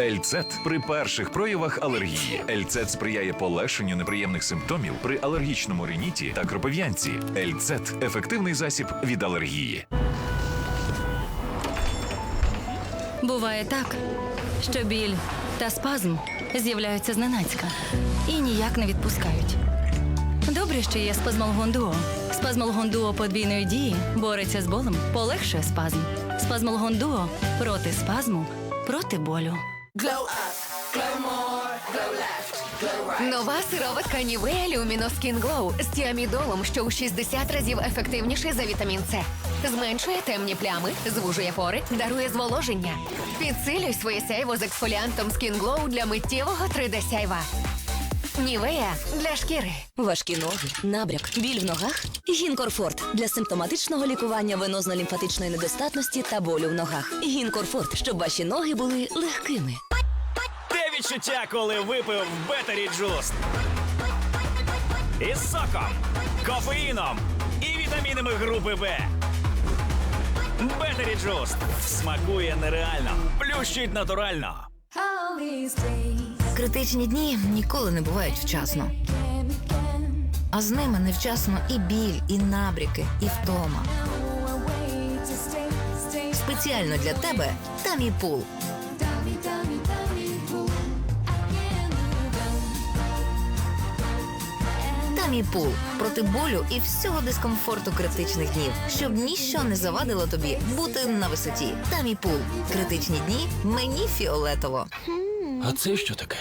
Ельцет при перших проявах алергії. Ельцет сприяє полегшенню неприємних симптомів при алергічному риніті та кропив'янці. Ельцет ефективний засіб від алергії. Буває так, що біль та спазм з'являються зненацька і ніяк не відпускають. Добре, що є спазмолгон Дуо. Спазмолгон Дуо подвійної дії бореться з болем, полегшує спазм. Спазмолгон Дуо проти спазму, проти болю. Нова сироватка Нівея Lumino Skin Glow з тіамідолом, що у 60 разів ефективніший за вітамін С. Зменшує темні плями, звужує пори, дарує зволоження. Підсилюй своє сяйво з ексфоліантом Skin Glow для миттєвого 3D сяйва. Нівея для шкіри. Важкі ноги, набряк, біль в ногах. Гінкорфорт для симптоматичного лікування венозно-лімфатичної недостатності та болю в ногах. Гінкорфорт, щоб ваші ноги були легкими. Те відчуття, коли випив Бетері Джуст. Із соком, кофеїном і вітамінами групи Б. Бетері Джуст смакує нереально, плющить натурально. Критичні дні ніколи не бувають вчасно. А з ними невчасно і біль, і набріки, і втома. Спеціально для тебе Таміпул. Таміпул проти болю і всього дискомфорту критичних днів, щоб ніщо не завадило тобі бути на висоті. Таміпул. Критичні дні мені фіолетово. А це що таке?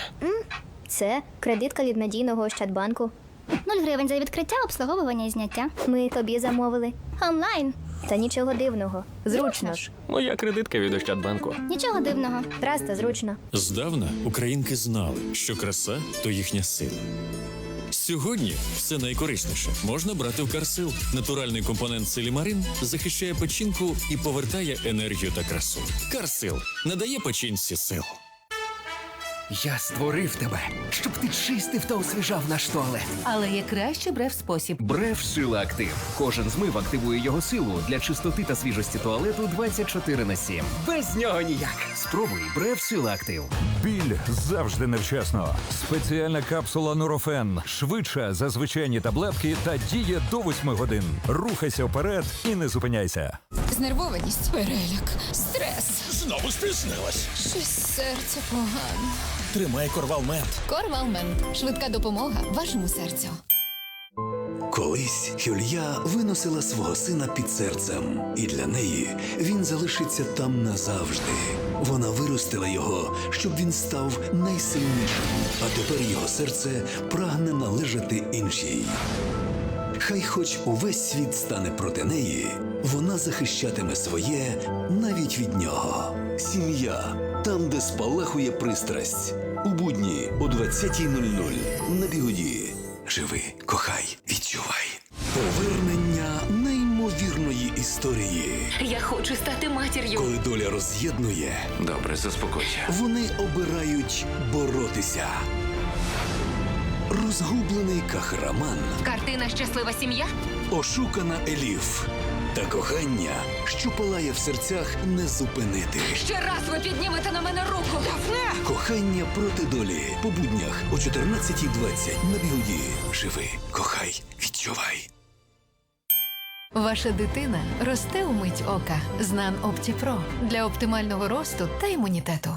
Це кредитка від надійного Ощадбанку. 0 гривень за відкриття, обслуговування і зняття. Ми тобі замовили. Онлайн. Та нічого дивного. Зручно ж. Моя кредитка від Ощадбанку. Нічого дивного. Просто зручно. Здавна українки знали, що краса то їхня сила. Сьогодні все найкорисніше можна брати в Карсил. Натуральний компонент селімарин захищає печінку і повертає енергію та красу. Карсил надає печінці сил. Я створив тебе, щоб ти чистив та освіжав наш туалет. Але є краще брев спосіб. Бреф Сила Актив. Кожен змив активує його силу для чистоти та свіжості туалету 24 на 7. Без нього ніяк. Спробуй Бреф Сила Актив. Біль завжди невчасно. Спеціальна капсула Нурофен швидша за звичайні таблетки та діє до 8 годин. Рухайся вперед і не зупиняйся. Знервованість, переляк, стрес. Знову спізнилась. Щось серце погано. Тримай корвалмент. Корвалмент. Швидка допомога вашому серцю. Колись Хюлья виносила свого сина під серцем, і для неї він залишиться там назавжди. Вона виростила його, щоб він став найсильнішим, а тепер його серце прагне належати іншій. Хай хоч увесь світ стане проти неї, вона захищатиме своє навіть від нього. Сім'я там, де спалахує пристрасть. У будні о 20.00 на бігоді. Живи, кохай, відчувай. Повернення неймовірної історії. Я хочу стати матір'ю. Коли доля роз'єднує, Добре, заспокойся. вони обирають боротися. Розгублений кахраман, Картина Щаслива сім'я. ошукана Еліф та кохання, що палає в серцях, не зупинити. Ще раз ви піднімете на мене руку. Кохання проти долі по буднях о 14.20 на бігоді. Живи, кохай, відчувай. Ваша дитина росте у мить ока. Знан Оптіпро для оптимального росту та імунітету.